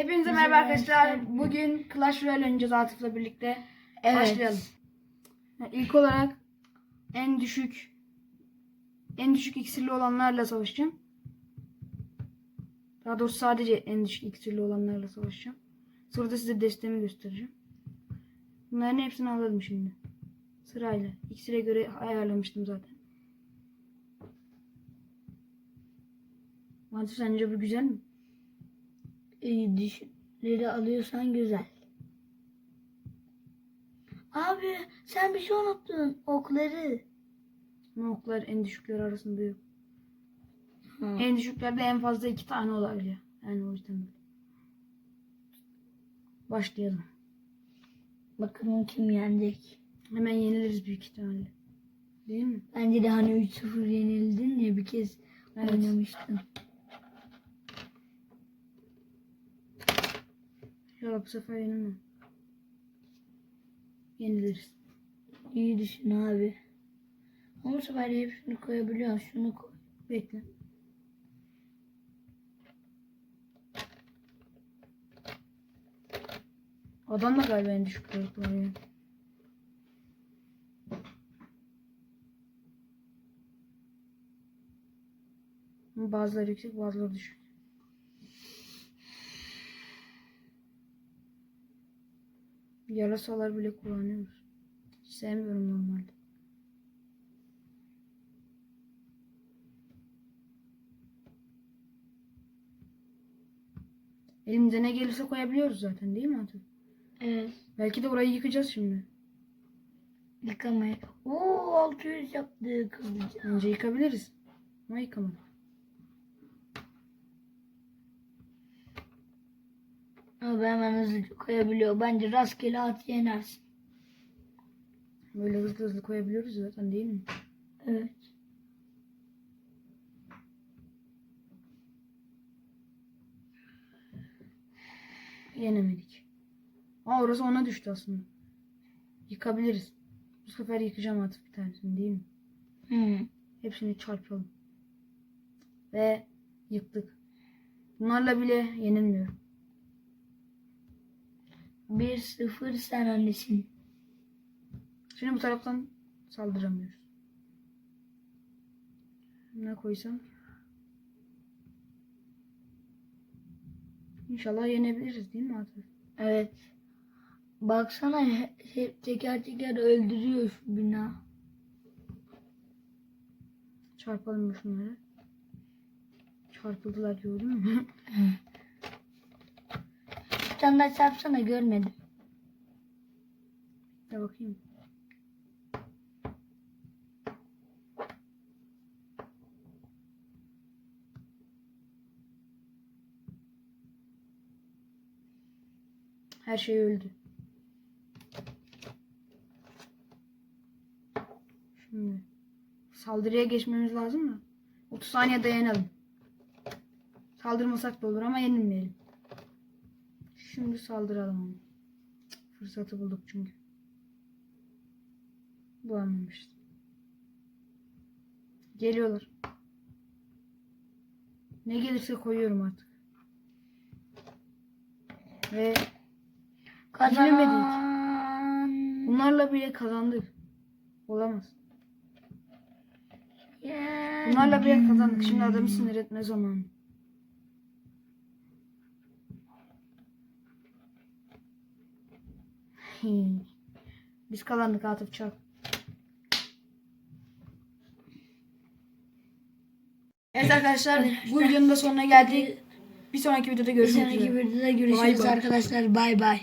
Hepinize merhaba arkadaşlar. Bugün Clash Royale oynayacağız Atıf'la birlikte. Evet. Başlayalım. İlk olarak en düşük en düşük iksirli olanlarla savaşacağım. Daha doğrusu sadece en düşük iksirli olanlarla savaşacağım. Sonra da size destemi göstereceğim. Bunların hepsini alalım şimdi. Sırayla. İksire göre ayarlamıştım zaten. Atıf sence bu güzel mi? İyi düşleri alıyorsan güzel. Abi sen bir şey unuttun. Okları. Ama oklar en düşükler arasında yok. Ha. En düşüklerde en fazla iki tane olabiliyor. Yani o yüzden böyle. Başlayalım. Bakalım kim yenecek. Hemen yeniliriz büyük ihtimalle. Değil mi? Bence de hani 3-0 yenildin ya bir kez Evet. oynamıştın. Ya bu sefer yenilmem. Yeniliriz. İyi düşün abi. Ama bu sefer hepsini koyabiliyorsun. Şunu koy. Bekle. Adam da galiba en düşük boyutlar ya. Bazıları yüksek bazıları düşük. Yarasalar bile kullanıyoruz. Hiç sevmiyorum normalde. Elimize ne gelirse koyabiliyoruz zaten değil mi Atıf? Evet. Belki de orayı yıkacağız şimdi. Yıkamaya. Oo 600 yaptık. Önce yıkabiliriz. Ama yıkamadık. Abi hemen hızlıca koyabiliyor. Bence rastgele at yenersin. Böyle hızlı hızlı koyabiliyoruz zaten değil mi? Evet. Yenemedik. Aa orası ona düştü aslında. Yıkabiliriz. Bu sefer yıkacağım Atıf bir tanesini değil mi? Hı. Hepsini çarpalım. Ve yıktık. Bunlarla bile yenilmiyorum. 1-0 sen öndesin. Şimdi bu taraftan saldıramıyoruz. Ne koysam? İnşallah yenebiliriz değil mi Atıf? Evet. Baksana he- hep teker teker öldürüyor şu bina. Çarpalım şunları? Çarpıldılar gördün mü? Daha çarpsana görmedim. Ya bakayım. Her şey öldü. Şimdi saldırıya geçmemiz lazım mı? 30 saniye dayanalım. Saldırmasak da olur ama yenilmeyelim. Şimdi saldıralım. Fırsatı bulduk çünkü. Bulamamışız. Geliyorlar. Ne gelirse koyuyorum artık. Ve Kazanan. bunlarla bile kazandık. Olamaz. Bunlarla bile kazandık. Şimdi adamı sinir etme zamanı. Biz kazandık Atıf Çak. Evet arkadaşlar bu videonun da sonuna geldik. Bir sonraki videoda Bir görüşmek sonraki üzere. videoda görüşürüz Bay bay. arkadaşlar. Bay bay.